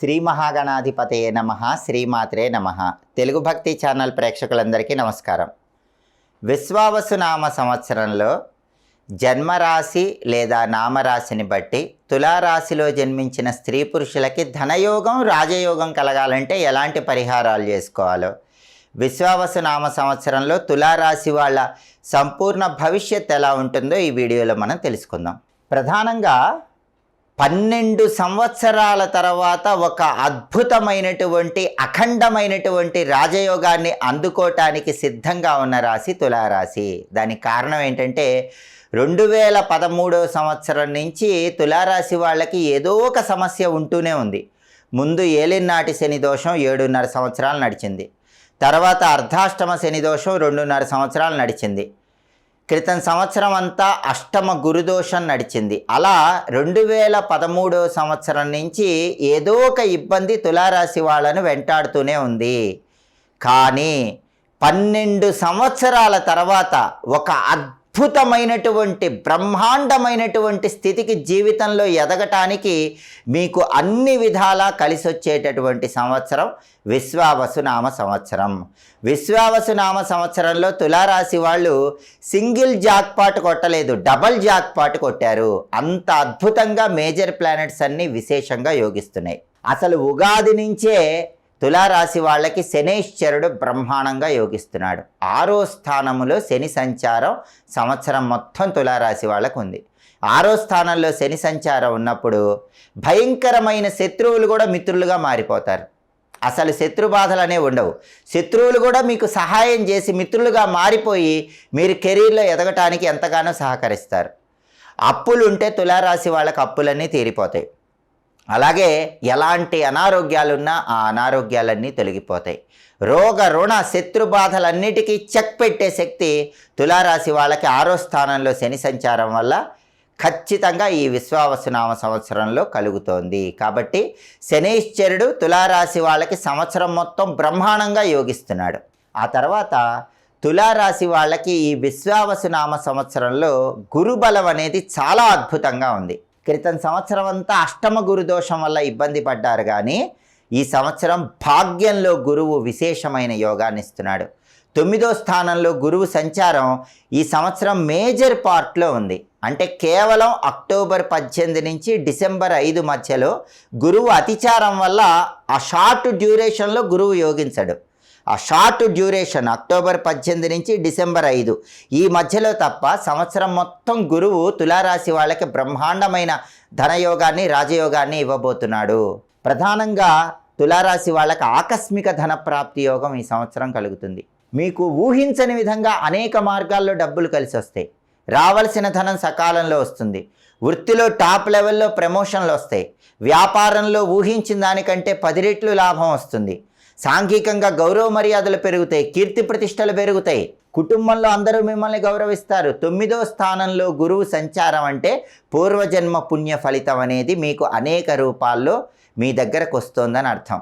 శ్రీ మహాగణాధిపతయే నమ శ్రీమాత్రే నమ. తెలుగు భక్తి ఛానల్ ప్రేక్షకులందరికీ నమస్కారం. విశ్వావసునామ సంవత్సరంలో జన్మరాశి లేదా నామరాశిని బట్టి తులారాశిలో జన్మించిన స్త్రీ పురుషులకి ధనయోగం రాజయోగం కలగాలంటే ఎలాంటి పరిహారాలు చేసుకోవాలో? విశ్వావసునామ సంవత్సరంలో తులారాశి వాళ్ళ సంపూర్ణ భవిష్యత్ ఎలా ఉంటుందో ఈ వీడియోలో మనం తెలుసుకుందాం. ప్రధానంగా పన్నెండు సంవత్సరాల తర్వాత ఒక అద్భుతమైనటువంటి అఖండమైనటువంటి రాజయోగాన్ని అందుకోవటానికి సిద్ధంగా ఉన్న రాశి తులారాశి. దానికి కారణం ఏంటంటే రెండు వేల పదమూడవ సంవత్సరం నుంచి తులారాశి వాళ్ళకి ఏదో ఒక సమస్య ఉంటూనే ఉంది. ముందు ఏలినాటి శని దోషం ఏడున్నర సంవత్సరాలు నడిచింది. తర్వాత అర్ధాష్టమ శని దోషం రెండున్నర సంవత్సరాలు నడిచింది. క్రితం సంవత్సరం అంతా అష్టమ గురుదోషం నడిచింది. అలా రెండు వేల పదమూడో సంవత్సరం నుంచి ఏదో ఒక ఇబ్బంది తులారాశి వాళ్ళను వెంటాడుతూనే ఉంది. కానీ పన్నెండు సంవత్సరాల తర్వాత ఒక అద్భుతమైనటువంటి బ్రహ్మాండమైనటువంటి స్థితికి జీవితంలో ఎదగటానికి మీకు అన్ని విధాలా కలిసి వచ్చేటటువంటి సంవత్సరం విశ్వావసునామ సంవత్సరం. విశ్వావసునామ సంవత్సరంలో తులారాశి వాళ్ళు సింగిల్ జాక్పాట్ కొట్టలేదు డబల్ జాక్పాట్ కొట్టారు. అంత అద్భుతంగా మేజర్ ప్లానెట్స్ అన్నీ విశేషంగా యోగిస్తున్నాయి. అసలు ఉగాది నుంచే తులారాశి వాళ్ళకి శనేశ్వరుడు బ్రహ్మాండంగా యోగిస్తున్నాడు. ఆరో స్థానములో శని సంచారం సంవత్సరం మొత్తం తులారాశి వాళ్ళకు ఉంది. ఆరో స్థానంలో శని సంచారం ఉన్నప్పుడు భయంకరమైన శత్రువులు కూడా మిత్రులుగా మారిపోతారు. అసలు శత్రు బాధలు అనేవి ఉండవు. శత్రువులు కూడా మీకు సహాయం చేసి మిత్రులుగా మారిపోయి మీరు కెరీర్లో ఎదగటానికి ఎంతగానో సహకరిస్తారు. అప్పులుంటే తులారాశి వాళ్ళకి అప్పులన్నీ తీరిపోతాయి. అలాగే ఎలాంటి అనారోగ్యాలున్నా ఆ అనారోగ్యాలన్నీ తొలగిపోతాయి. రోగ రుణ శత్రు బాధలన్నిటికీ చెక్ పెట్టే శక్తి తులారాశి వాళ్ళకి ఆరో స్థానంలో శని సంచారం వల్ల ఖచ్చితంగా ఈ విశ్వావసునామ సంవత్సరంలో కలుగుతోంది. కాబట్టి శనీశ్వరుడు తులారాశి వాళ్ళకి సంవత్సరం మొత్తం బ్రహ్మాండంగా యోగిస్తున్నాడు. ఆ తర్వాత తులారాశి వాళ్ళకి ఈ విశ్వావసునామ సంవత్సరంలో గురుబలం అనేది చాలా అద్భుతంగా ఉంది. క్రితం సంవత్సరం అంతా అష్టమ గురు దోషం వల్ల ఇబ్బంది పడ్డారు కానీ ఈ సంవత్సరం భాగ్యంలో గురువు విశేషమైన యోగాన్ని ఇస్తున్నాడు. తొమ్మిదో స్థానంలో గురువు సంచారం ఈ సంవత్సరం మేజర్ పార్ట్లో ఉంది. అంటే కేవలం అక్టోబర్ పద్దెనిమిది నుంచి డిసెంబర్ ఐదు మధ్యలో గురువు అతిచారం వల్ల ఆ షార్ట్ డ్యూరేషన్లో గురువు యోగించడు. ఆ షార్ట్ డ్యూరేషన్ అక్టోబర్ పద్దెనిమిది నుంచి డిసెంబర్ ఐదు. ఈ మధ్యలో తప్ప సంవత్సరం మొత్తం గురువు తులారాశి వాళ్ళకి బ్రహ్మాండమైన ధనయోగాన్ని రాజయోగాన్ని ఇవ్వబోతున్నాడు. ప్రధానంగా తులారాశి వాళ్ళకి ఆకస్మిక ధన ప్రాప్తి యోగం ఈ సంవత్సరం కలుగుతుంది. మీకు ఊహించని విధంగా అనేక మార్గాల్లో డబ్బులు కలిసి వస్తాయి. రావలసిన ధనం సకాలంలో వస్తుంది. వృత్తిలో టాప్ లెవెల్లో ప్రమోషన్లు వస్తాయి. వ్యాపారంలో ఊహించిన దానికంటే పది రెట్లు లాభం వస్తుంది. సాంఘికంగా గౌరవ మర్యాదలు పెరుగుతాయి కీర్తి ప్రతిష్టలు పెరుగుతాయి. కుటుంబంలో అందరూ మిమ్మల్ని గౌరవిస్తారు. తొమ్మిదో స్థానంలో గురువు సంచారం అంటే పూర్వజన్మ పుణ్య ఫలితం అనేది మీకు అనేక రూపాల్లో మీ దగ్గరకు వస్తోందని అర్థం.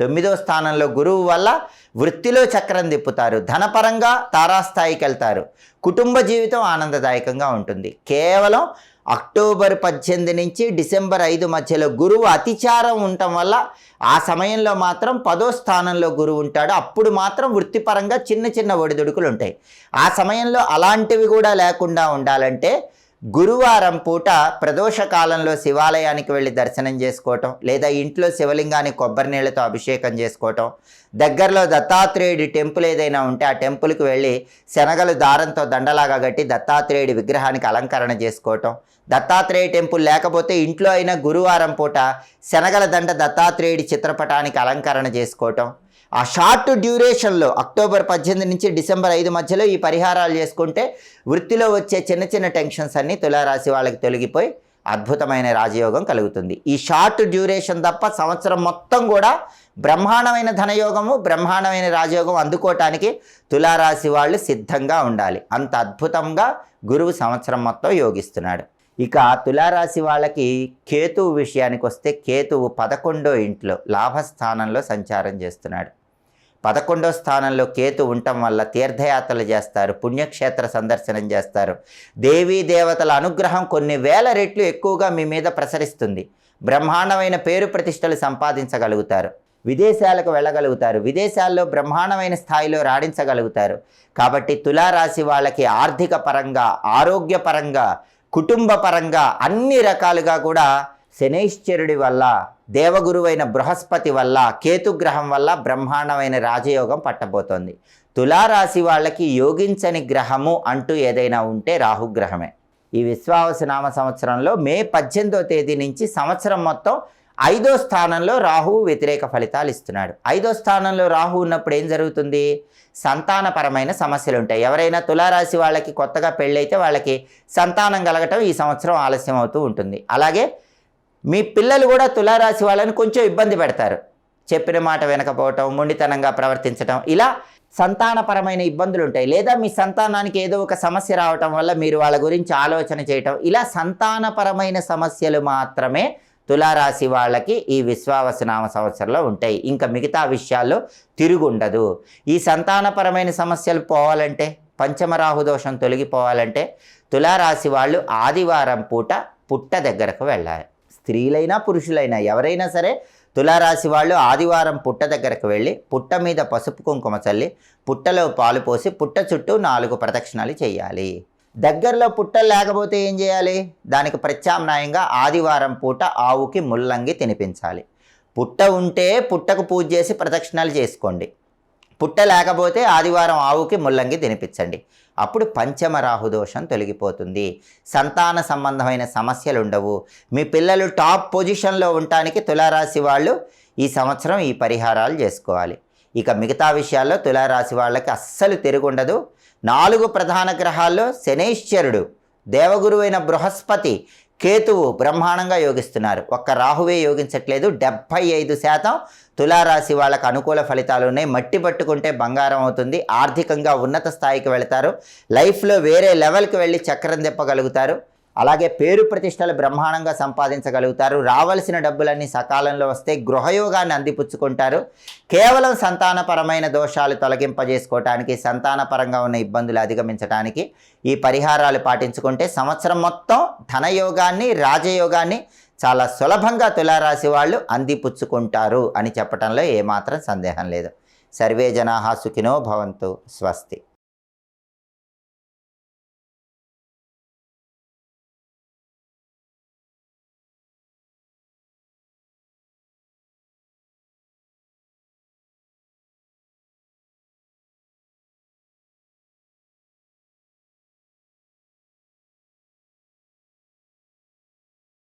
తొమ్మిదో స్థానంలో గురువు వల్ల వృత్తిలో చక్రం తిప్పుతారు. ధనపరంగా తారాస్థాయికి వెళ్తారు. కుటుంబ జీవితం ఆనందదాయకంగా ఉంటుంది. కేవలం అక్టోబర్ పద్దెనిమిది నుంచి డిసెంబర్ ఐదు మధ్యలో గురువు అతిచారం ఉండటం వల్ల ఆ సమయంలో మాత్రం పదో స్థానంలో గురువు ఉంటాడు. అప్పుడు మాత్రం వృత్తిపరంగా చిన్న చిన్న ఒడిదుడుకులు ఉంటాయి. ఆ సమయంలో అలాంటివి కూడా లేకుండా ఉండాలంటే గురువారం పూట ప్రదోష కాలంలో శివాలయానికి వెళ్ళి దర్శనం చేసుకోవటం లేదా ఇంట్లో శివలింగాన్ని కొబ్బరి నీళ్ళతో అభిషేకం చేసుకోవటం దగ్గరలో దత్తాత్రేయుడి టెంపుల్ ఏదైనా ఉంటే ఆ టెంపుల్కి వెళ్ళి శనగలు దారంతో దండలాగా కట్టి దత్తాత్రేయుడి విగ్రహానికి అలంకరణ చేసుకోవటం. దత్తాత్రేయ టెంపుల్ లేకపోతే ఇంట్లో అయినా గురువారం పూట శనగల దండ దత్తాత్రేయుడి చిత్రపటానికి అలంకరణ చేసుకోవటం. ఆ షార్ట్ డ్యూరేషన్లో అక్టోబర్ పద్దెనిమిది నుంచి డిసెంబర్ ఐదు మధ్యలో ఈ పరిహారాలు చేసుకుంటే వృత్తిలో వచ్చే చిన్న చిన్న టెన్షన్స్ అన్నీ తులారాశి వాళ్ళకి తొలగిపోయి అద్భుతమైన రాజయోగం కలుగుతుంది. ఈ షార్ట్ డ్యూరేషన్ తప్ప సంవత్సరం మొత్తం కూడా బ్రహ్మాండమైన ధనయోగము బ్రహ్మాండమైన రాజయోగం అందుకోవటానికి తులారాశి వాళ్ళు సిద్ధంగా ఉండాలి. అంత అద్భుతంగా గురువు సంవత్సరం మొత్తం యోగిస్తున్నాడు. ఇక తులారాశి వాళ్ళకి కేతువు విషయానికి వస్తే కేతువు పదకొండో ఇంట్లో లాభస్థానంలో సంచారం చేస్తున్నాడు. పదకొండో స్థానంలో కేతు ఉండటం వల్ల తీర్థయాత్రలు చేస్తారు పుణ్యక్షేత్ర సందర్శనం చేస్తారు. దేవీ దేవతల అనుగ్రహం కొన్ని వేల రెట్లు ఎక్కువగా మీ మీద ప్రసరిస్తుంది. బ్రహ్మాండమైన పేరు ప్రతిష్టలు సంపాదించగలుగుతారు. విదేశాలకు వెళ్ళగలుగుతారు. విదేశాల్లో బ్రహ్మాండమైన స్థాయిలో రాణించగలుగుతారు. కాబట్టి తులారాశి వాళ్ళకి ఆర్థిక పరంగా ఆరోగ్యపరంగా కుటుంబ పరంగా అన్ని రకాలుగా కూడా శనైశ్చరుడి వల్ల దేవగురువైన బృహస్పతి వల్ల కేతుగ్రహం వల్ల బ్రహ్మాండమైన రాజయోగం పట్టబోతోంది. తులారాశి వాళ్ళకి యోగించని గ్రహము అంటూ ఏదైనా ఉంటే రాహుగ్రహమే ఈ విశ్వావసనామ సంవత్సరంలో మే పద్దెనిమిదో తేదీ నుంచి సంవత్సరం మొత్తం ఐదో స్థానంలో రాహువు వ్యతిరేక ఫలితాలు ఇస్తున్నాడు. ఐదో స్థానంలో రాహు ఉన్నప్పుడు ఏం జరుగుతుంది? సంతానపరమైన సమస్యలు ఉంటాయి. ఎవరైనా తులారాశి వాళ్ళకి కొత్తగా పెళ్ళైతే వాళ్ళకి సంతానం కలగటం ఈ సంవత్సరం ఆలస్యం అవుతూ ఉంటుంది. అలాగే మీ పిల్లలు కూడా తులారాశి వాళ్ళని కొంచెం ఇబ్బంది పెడతారు. చెప్పిన మాట వినకపోవటం మొండితనంగా ప్రవర్తించటం ఇలా సంతానపరమైన ఇబ్బందులు ఉంటాయి. లేదా మీ సంతానానికి ఏదో ఒక సమస్య రావటం వల్ల మీరు వాళ్ళ గురించి ఆలోచన చేయటం. ఇలా సంతానపరమైన సమస్యలు మాత్రమే తులారాశి వాళ్ళకి ఈ విశ్వావసనామ సంవత్సరంలో ఉంటాయి. ఇంకా మిగతా విషయాల్లో తిరుగుండదు. ఈ సంతానపరమైన సమస్యలు పోవాలంటే పంచమరాహు దోషం తొలగిపోవాలంటే తులారాశి వాళ్ళు ఆదివారం పూట పుట్ట దగ్గరకు వెళ్ళాలి. స్త్రీలైనా పురుషులైనా ఎవరైనా సరే తులారాశి వాళ్ళు ఆదివారం పుట్ట దగ్గరకు వెళ్ళి పుట్ట మీద పసుపు కుంకుమ చల్లి పుట్టలో పాలు పోసి పుట్ట చుట్టూ నాలుగు ప్రదక్షిణాలు చేయాలి. దగ్గరలో పుట్టలు లేకపోతే ఏం చేయాలి? దానికి ప్రత్యామ్నాయంగా ఆదివారం పూట ఆవుకి ముల్లంగి తినిపించాలి. పుట్ట ఉంటే పుట్టకు పూజ చేసి ప్రదక్షిణాలు చేసుకోండి. పుట్ట లేకపోతే ఆదివారం ఆవుకి ముల్లంగి తినిపించండి. అప్పుడు పంచమ రాహుదోషం తొలగిపోతుంది. సంతాన సంబంధమైన సమస్యలు ఉండవు మీ పిల్లలు టాప్ పొజిషన్లో ఉండటానికి తులారాశి వాళ్ళు ఈ సంవత్సరం ఈ పరిహారాలు చేసుకోవాలి. ఇక మిగతా విషయాల్లో తులారాశి వాళ్ళకి అస్సలు తిరుగుండదు. నాలుగు ప్రధాన గ్రహాల్లో శనైశ్వరుడు దేవగురువైన బృహస్పతి కేతువు బ్రహ్మాండంగా యోగిస్తున్నారు. ఒక్క రాహువే యోగించట్లేదు. డెబ్భై ఐదు శాతం తులారాశి వాళ్ళకు అనుకూల ఫలితాలు ఉన్నాయి. మట్టి పట్టుకుంటే బంగారం అవుతుంది. ఆర్థికంగా ఉన్నత స్థాయికి వెళతారు. లైఫ్లో వేరే లెవెల్కి వెళ్ళి చక్రం తిప్పగలుగుతారు. అలాగే పేరు ప్రతిష్టలు బ్రహ్మాండంగా సంపాదించగలుగుతారు. రావలసిన డబ్బులన్నీ సకాలంలో వస్తే గృహయోగాన్ని అందిపుచ్చుకుంటారు. కేవలం సంతానపరమైన దోషాలు తొలగింపజేసుకోవటానికి సంతానపరంగా ఉన్న ఇబ్బందులు అధిగమించడానికి ఈ పరిహారాలు పాటించుకుంటే సంవత్సరం మొత్తం ధనయోగాన్ని రాజయోగాన్ని చాలా సులభంగా తులారాశి వాళ్ళు అందిపుచ్చుకుంటారు అని చెప్పడంలో ఏమాత్రం సందేహం లేదు. సర్వే జనాహా సుఖినో భవంతు. స్వస్తి.